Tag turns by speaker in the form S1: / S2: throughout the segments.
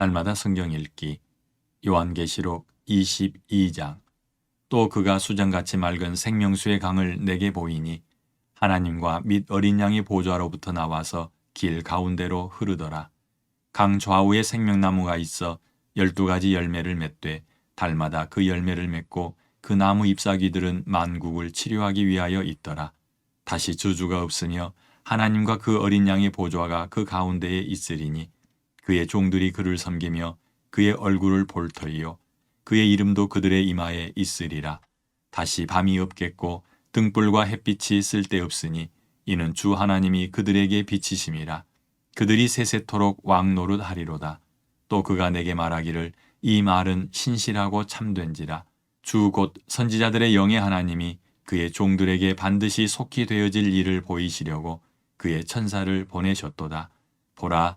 S1: 날마다 성경 읽기 요한계시록 22장 또 그가 수정같이 맑은 생명수의 강을 내게 보이니 하나님과 및 어린 양의 보좌로부터 나와서 길 가운데로 흐르더라. 강 좌우에 생명나무가 있어 열두 가지 열매를 맺되 달마다 그 열매를 맺고 그 나무 잎사귀들은 만국을 치료하기 위하여 있더라. 다시 저주가 없으며 하나님과 그 어린 양의 보좌가 그 가운데에 있으리니 그의 종들이 그를 섬기며 그의 얼굴을 볼 터이요 그의 이름도 그들의 이마에 있으리라. 다시 밤이 없겠고 등불과 햇빛이 쓸데없으니 이는 주 하나님이 그들에게 비치심이라. 그들이 세세토록 왕노릇 하리로다. 또 그가 내게 말하기를 이 말은 신실하고 참된지라. 주 곧 선지자들의 영의 하나님이 그의 종들에게 반드시 속히 되어질 일을 보이시려고 그의 천사를 보내셨도다. 보라,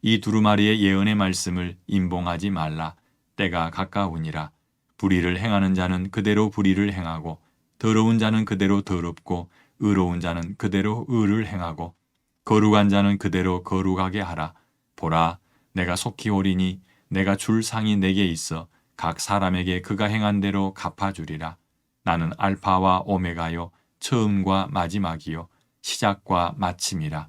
S1: 이 두루마리의 예언의 말씀을 임봉하지 말라. 때가 가까우니라. 불의를 행하는 자는 그대로 불의를 행하고 더러운 자는 그대로 더럽고 의로운 자는 그대로 의를 행하고 거룩한 자는 그대로 거룩하게 하라. 보라, 내가 속히 오리니 내가 줄 상이 내게 있어 각 사람에게 그가 행한 대로 갚아주리라. 나는 알파와 오메가요, 처음과 마지막이요, 시작과 마침이라.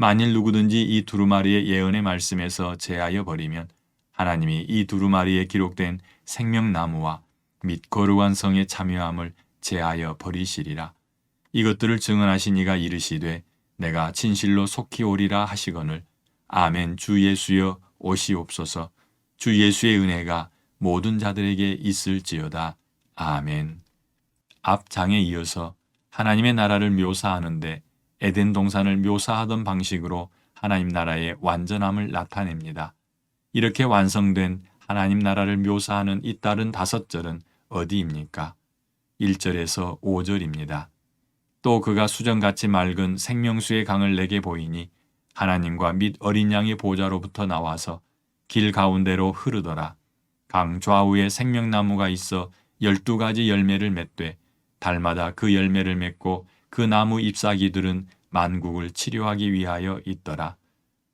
S1: 만일 누구든지 이 두루마리의 예언의 말씀에서 제하여 버리면 하나님이 이 두루마리에 기록된 생명나무와 및 거룩한 성의 참여함을 제하여 버리시리라. 이것들을 증언하신 이가 이르시되 내가 진실로 속히 오리라 하시거늘 아멘 주 예수여 오시옵소서 주 예수의 은혜가 모든 자들에게 있을지어다. 아멘. 앞 장에 이어서 하나님의 나라를 묘사하는데 에덴 동산을 묘사하던 방식으로 하나님 나라의 완전함을 나타냅니다. 이렇게 완성된 하나님 나라를 묘사하는 이 다른 다섯 절은 어디입니까? 1절에서 5절입니다. 또 그가 수정같이 맑은 생명수의 강을 내게 보이니 하나님과 및 어린 양의 보좌로부터 나와서 길 가운데로 흐르더라. 강 좌우에 생명나무가 있어 열두 가지 열매를 맺되 달마다 그 열매를 맺고 그 나무 잎사귀들은 만국을 치료하기 위하여 있더라.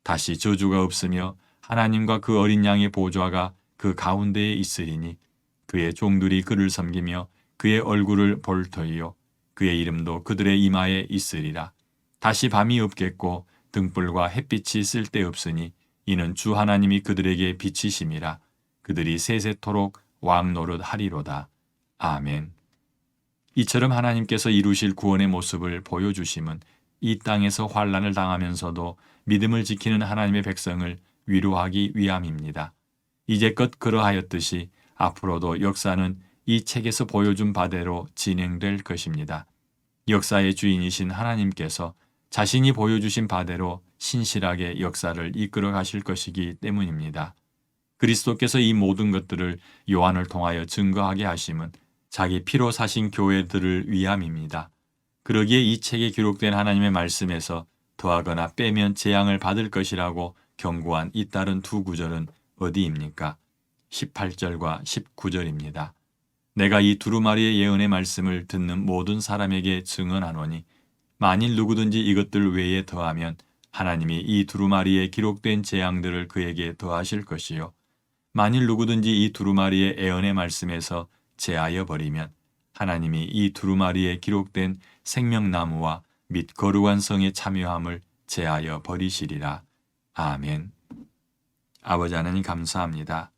S1: 다시 저주가 없으며 하나님과 그 어린 양의 보좌가 그 가운데에 있으리니 그의 종들이 그를 섬기며 그의 얼굴을 볼 터이요 그의 이름도 그들의 이마에 있으리라. 다시 밤이 없겠고 등불과 햇빛이 쓸데없으니 이는 주 하나님이 그들에게 비치심이라. 그들이 세세토록 왕노릇 하리로다. 아멘. 이처럼 하나님께서 이루실 구원의 모습을 보여주심은 이 땅에서 환란을 당하면서도 믿음을 지키는 하나님의 백성을 위로하기 위함입니다. 이제껏 그러하였듯이 앞으로도 역사는 이 책에서 보여준 바대로 진행될 것입니다. 역사의 주인이신 하나님께서 자신이 보여주신 바대로 신실하게 역사를 이끌어 가실 것이기 때문입니다. 그리스도께서 이 모든 것들을 요한을 통하여 증거하게 하심은 자기 피로 사신 교회들을 위함입니다. 그러기에 이 책에 기록된 하나님의 말씀에서 더하거나 빼면 재앙을 받을 것이라고 경고한 이 다른 두 구절은 어디입니까? 18절과 19절입니다. 내가 이 두루마리의 예언의 말씀을 듣는 모든 사람에게 증언하노니 만일 누구든지 이것들 외에 더하면 하나님이 이 두루마리에 기록된 재앙들을 그에게 더하실 것이요 만일 누구든지 이 두루마리의 예언의 말씀에서 제하여 버리면 하나님이 이 두루마리에 기록된 생명나무와 및 거룩한 성의 참여함을 제하여 버리시리라. 아멘. 아버지 하나님 감사합니다.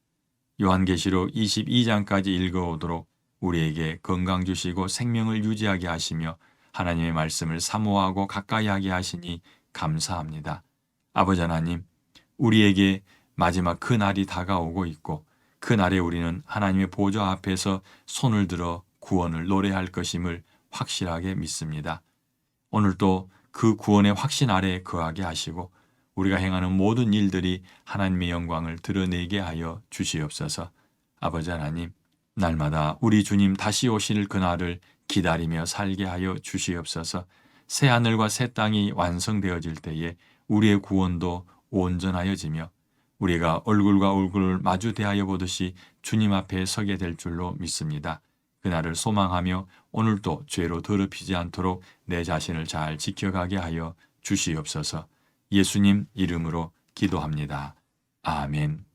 S1: 요한계시록 22장까지 읽어오도록 우리에게 건강 주시고 생명을 유지하게 하시며 하나님의 말씀을 사모하고 가까이 하게 하시니 감사합니다. 아버지 하나님, 우리에게 마지막 그 날이 다가오고 있고 그 날에 우리는 하나님의 보좌 앞에서 손을 들어 구원을 노래할 것임을 확실하게 믿습니다. 오늘도 그 구원의 확신 아래 거하게 하시고 우리가 행하는 모든 일들이 하나님의 영광을 드러내게 하여 주시옵소서. 아버지 하나님, 날마다 우리 주님 다시 오실 그날을 기다리며 살게 하여 주시옵소서. 새 하늘과 새 땅이 완성되어질 때에 우리의 구원도 온전하여지며 우리가 얼굴과 얼굴을 마주 대하여 보듯이 주님 앞에 서게 될 줄로 믿습니다. 그날을 소망하며 오늘도 죄로 더럽히지 않도록 내 자신을 잘 지켜가게 하여 주시옵소서. 예수님 이름으로 기도합니다. 아멘.